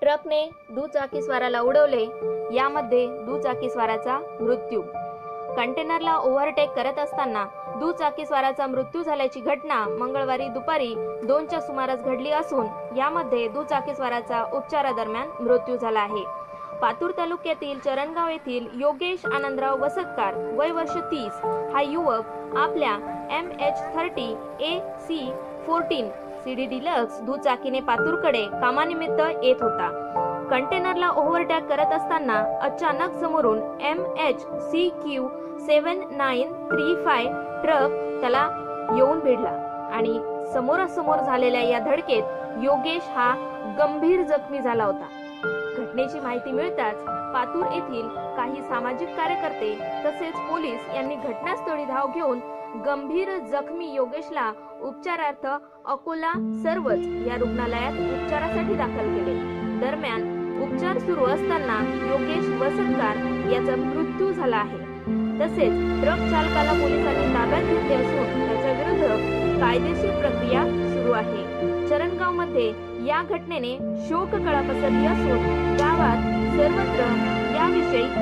ट्रकने दुचाकीस्वाराला उडवले. यामध्ये दुचाकीस्वाराचा मृत्यू. कंटेनरला ओव्हरटेक करत असताना दुचाकीस्वाराचा मृत्यू झाल्याची घटना मंगळवारी दुपारी दोनच्या सुमारास घडली असून यामध्ये दुचाकीस्वाराचा उपचारादरम्यान मृत्यू झाला आहे. पातूर तालुक्यातील चरणगाव येथील योगेश आनंदराव वसतकार वय वर्ष तीस. हा युवक आपल्या M H thirty A C fourteen C D deluxe दुचाकीने पातूरकडे कामानिमित्त येत होता. कंटेनरला ओव्हरटॅक करत असताना अचानक समोरून M H C Q seven nine three five truck त्याला येऊन भिडला आणि समोरासमोर झालेल्या या धडकेत योगेश हा गंभीर जखमी झाला होता. घटनेची माहिती मिळताच पातूर येथील काही सामाजिक कार्यकर्ते तसेच पोलीस यांनी घटनास्थळी धाव घेऊन गंभीर जखमी योगेशला उपचारार्थ अकोला सर्वच या रुग्णालयात उपचारासाठी दाखल केले. दरम्यान उपचार सुरू असताना योगेश वसंतकार याचा मृत्यू झाला आहे. तसेच ट्रक चालकाला पोलिसांनी ताब्यात घेतले असून त्याच्या विरुद्ध कायदेशीर प्रक्रिया सुरू आहे. चरणगावमध्ये या घटनेने शोककळा पसरली असून गावात सर्वत्र याविषयी